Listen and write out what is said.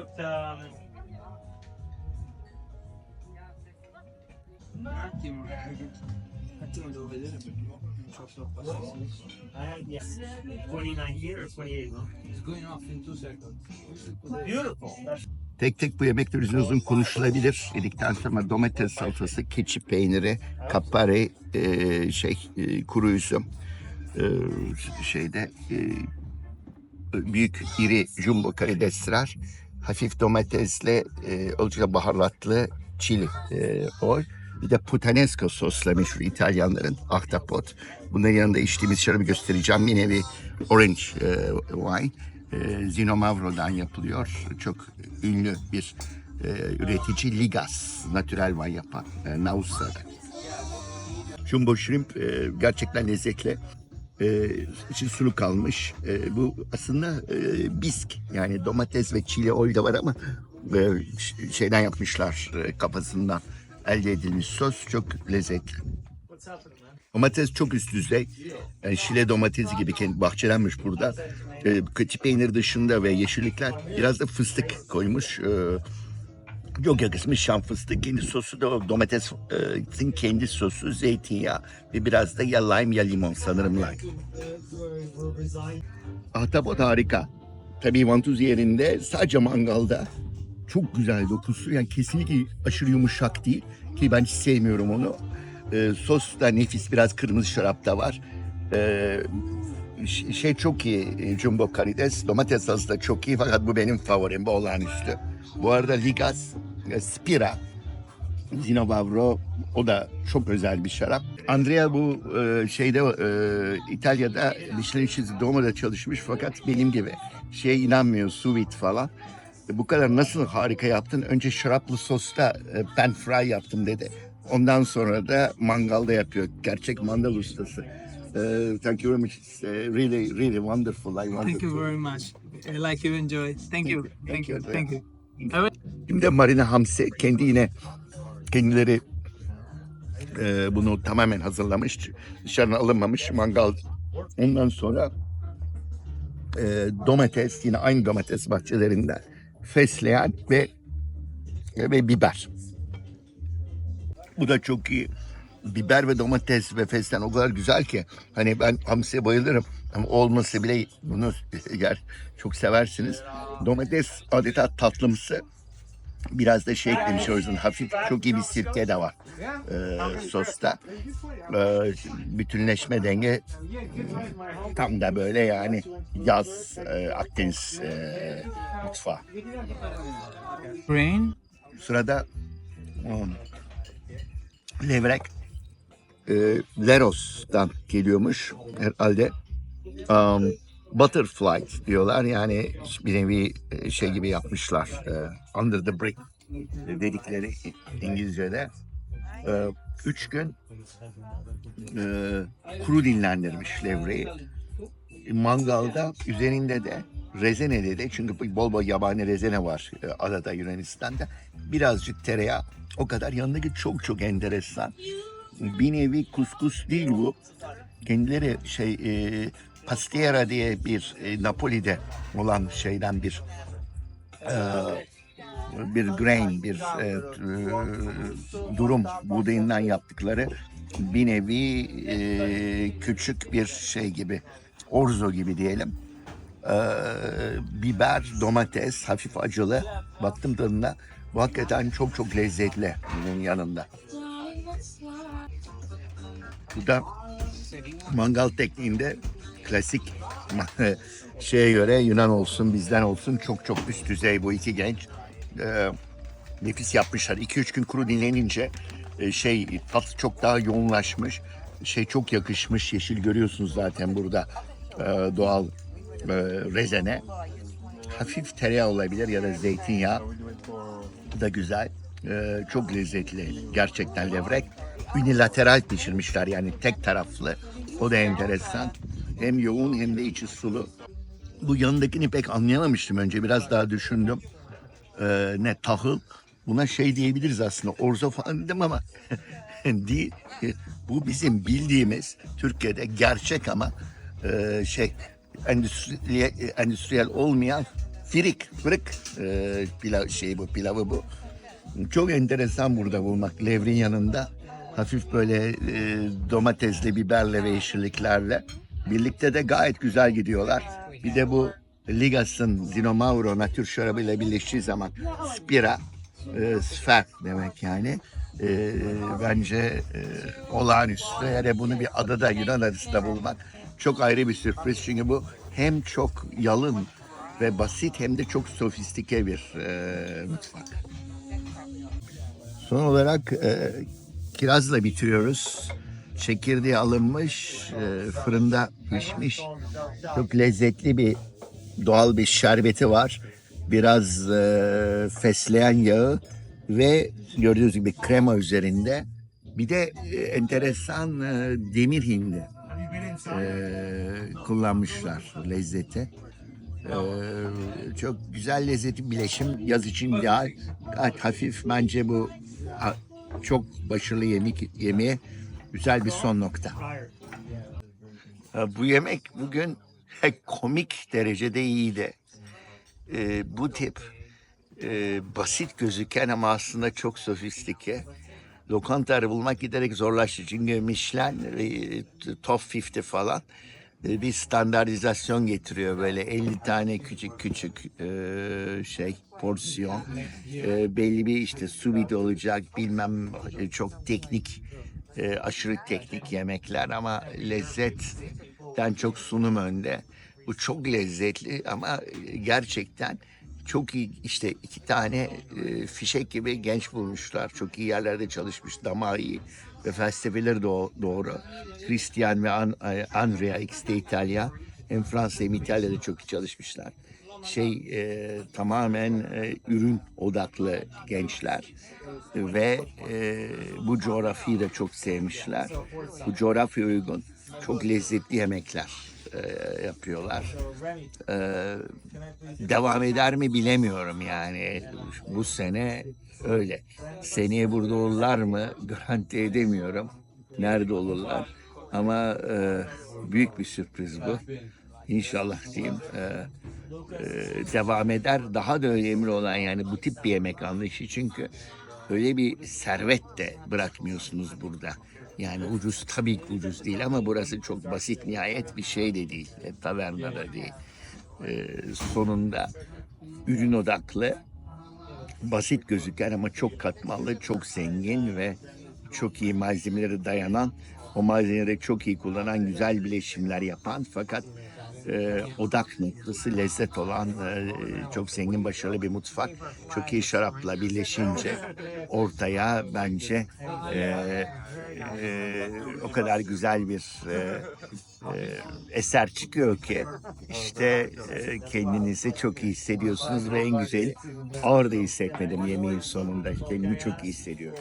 about I yes, 29 years or 28. It's going off in two seconds. Beautiful. That's Tek tek bu yemekler üzerine uzun konuşulabilir. Yedikten sonra domates salatası, keçi peyniri, kapari, e, şey e, kuru üzüm, e, şeyde e, büyük iri jumbo karidesler, hafif domatesle e, oldukça baharatlı çili e, oy. Bir de putanesco sosla meşhur İtalyanların ahtapot. Bunların yanında içtiğimiz şarabı göstereceğim. Bir nevi orange e, wine. E, Zino Mavro'dan yapılıyor. Çok ünlü bir e, üretici Ligas. Natürel wine yapan. E, Naussa'da. Jumbo shrimp e, gerçekten lezzetli. E, içi sulu kalmış. E, bu aslında e, bisk yani domates ve çili oil de var ama e, şeyden yapmışlar e, kafasından elde edilmiş sos çok lezzetli. Domates çok üst düzey. Yani şile domatesi gibi kendi bahçelenmiş burada. E, keçi peynir dışında ve yeşillikler biraz da fıstık koymuş. E, çok yakışmış şam fıstık. Kendi sosu da o domatesin kendi sosu, zeytinyağı ve biraz da ya lime ya limon sanırım lime. Ahtapot harika. Tabii vantuz yerinde sadece mangalda. Çok güzel dokusu. Yani kesinlikle aşırı yumuşak değil. Ki ben hiç sevmiyorum onu. Ee, sos da nefis. Biraz kırmızı şarap da var. Ee, şey çok iyi. e, Jumbo karides. Domates sosu da çok iyi. Fakat bu benim favorim. Bu olağanüstü. Bu arada Ligas, e, Spira, Zino Vavro o da çok özel bir şarap. Andrea bu e, şeyde e, İtalya'da Michelin çizgi Domo'da çalışmış fakat benim gibi şeye inanmıyor sous vide falan. E, bu kadar nasıl harika yaptın? Önce şaraplı sosta e, pan fry yaptım dedi. Ondan sonra da mangalda yapıyor. Gerçek mandal ustası. E, thank you very much. It's, e, really, really wonderful. I Thank you very much. I like you enjoy. Thank you. Thank you. Thank you. Evet. Şimdi de Marina Hamsi kendi yine kendileri e, bunu tamamen hazırlamış. Dışarına alınmamış mangal. Ondan sonra e, domates yine aynı domates bahçelerinden fesleğen ve ve biber. Bu da çok iyi. Biber ve domates ve fesleğen o kadar güzel ki hani ben hamsiye bayılırım ama olması bile bunu yer çok seversiniz. Domates adeta tatlımsı. Biraz da şey eklemiş o yüzden hafif çok iyi bir sirke de var e, sosta. E, bütünleşme denge tam da böyle yani yaz e, Akdeniz e, mutfağı. Rain. Sırada um, levrek e, Leros'tan geliyormuş herhalde. Um, butterfly diyorlar yani bir nevi e, şey gibi yapmışlar. e, under the brick dedikleri İngilizce'de. E, üç gün e, kuru dinlendirmiş levreyi. Mangalda üzerinde de rezene de çünkü bol bol yabani rezene var e, adada Yunanistan'da. Birazcık tereyağı o kadar yanındaki çok çok enteresan. Bir nevi kuskus değil bu. Kendileri şey e, pastiera diye bir e, Napoli'de olan şeyden bir e, bir grain, bir e, e, durum buğdayından yaptıkları bir nevi e, küçük bir şey gibi, orzo gibi diyelim. E, biber, domates, hafif acılı. Baktım tadına. Bu hakikaten çok çok lezzetli bunun yanında. Bu da mangal tekniğinde klasik şeye göre Yunan olsun bizden olsun çok çok üst düzey bu iki genç. Ee, nefis yapmışlar. 2-3 gün kuru dinlenince e, şey tat çok daha yoğunlaşmış. Şey çok yakışmış. Yeşil görüyorsunuz zaten burada e, doğal e, rezene. Hafif tereyağı olabilir ya da zeytinyağı. Da güzel. E, çok lezzetli. Gerçekten levrek. Unilateral pişirmişler yani tek taraflı. O da enteresan. Hem yoğun hem de içi sulu. Bu yanındakini pek anlayamamıştım önce. Biraz daha düşündüm. Ee, ne tahıl. Buna şey diyebiliriz aslında. Orzo falan dedim ama değil. Bu bizim bildiğimiz Türkiye'de gerçek ama e, şey endüstriyel, endüstriyel olmayan Firik, fırık e, pilav, şey bu, pilavı bu. Çok enteresan burada bulmak. Levrin yanında hafif böyle e, domatesli, biberle ve yeşilliklerle. Birlikte de gayet güzel gidiyorlar. Bir de bu Ligas'ın Zinomauro natür şarabıyla birleştiği zaman Spira, e, sfer demek yani. E, bence e, olağanüstü. Hele bunu bir adada Yunan adasında bulmak çok ayrı bir sürpriz. Çünkü bu hem çok yalın ve basit hem de çok sofistike bir e, mutfak. Son olarak e, kirazla bitiriyoruz. Çekirdeği alınmış, e, fırında pişmiş. Çok lezzetli bir doğal bir şerbeti var. Biraz e, fesleğen yağı ve gördüğünüz gibi krema üzerinde. Bir de e, enteresan demir hindi kullanmışlar lezzeti. E, çok güzel lezzeti bileşim yaz için ideal. Hafif bence bu çok başarılı yemek yemeğe güzel bir son nokta. Bu yemek bugün komik derecede iyiydi. E, bu tip e, basit gözüken ama aslında çok sofistike lokantaları bulmak giderek zorlaştı. Çünkü Michelin, e, Top 50 falan bir standartizasyon getiriyor böyle 50 tane küçük küçük e, şey porsiyon E, belli bir işte vide olacak bilmem e, çok teknik e, aşırı teknik yemekler ama lezzetten çok sunum önde. Bu çok lezzetli ama gerçekten çok iyi işte iki tane e, fişek gibi genç bulmuşlar. Çok iyi yerlerde çalışmış, damağı iyi ve felsefeleri do- doğru. Christian ve An- e, Andrea X de İtalya. Hem Fransa hem İtalya'da çok iyi çalışmışlar. Şey e, tamamen e, ürün odaklı gençler ve e, bu coğrafyayı da çok sevmişler. Bu coğrafya uygun çok lezzetli yemekler e, yapıyorlar. E, devam eder mi bilemiyorum yani. Bu sene öyle. Seneye burada olurlar mı garanti edemiyorum. Nerede olurlar. Ama e, büyük bir sürpriz bu. İnşallah diyeyim. E, e, devam eder. Daha da önemli olan yani bu tip bir yemek anlayışı çünkü öyle bir servet de bırakmıyorsunuz burada. Yani ucuz tabii ki ucuz değil ama burası çok basit nihayet bir şey de değil. E, taverna da değil. E, sonunda ürün odaklı basit gözüken ama çok katmanlı, çok zengin ve çok iyi malzemelere dayanan, o malzemeleri çok iyi kullanan, güzel bileşimler yapan fakat e, odak noktası lezzet olan e, çok zengin başarılı bir mutfak. Çok iyi şarapla birleşince ortaya bence e, e, o kadar güzel bir e, e, eser çıkıyor ki işte e, kendinizi çok iyi hissediyorsunuz ve en güzeli orada hissetmedim yemeğin sonunda. Kendimi çok iyi hissediyorum.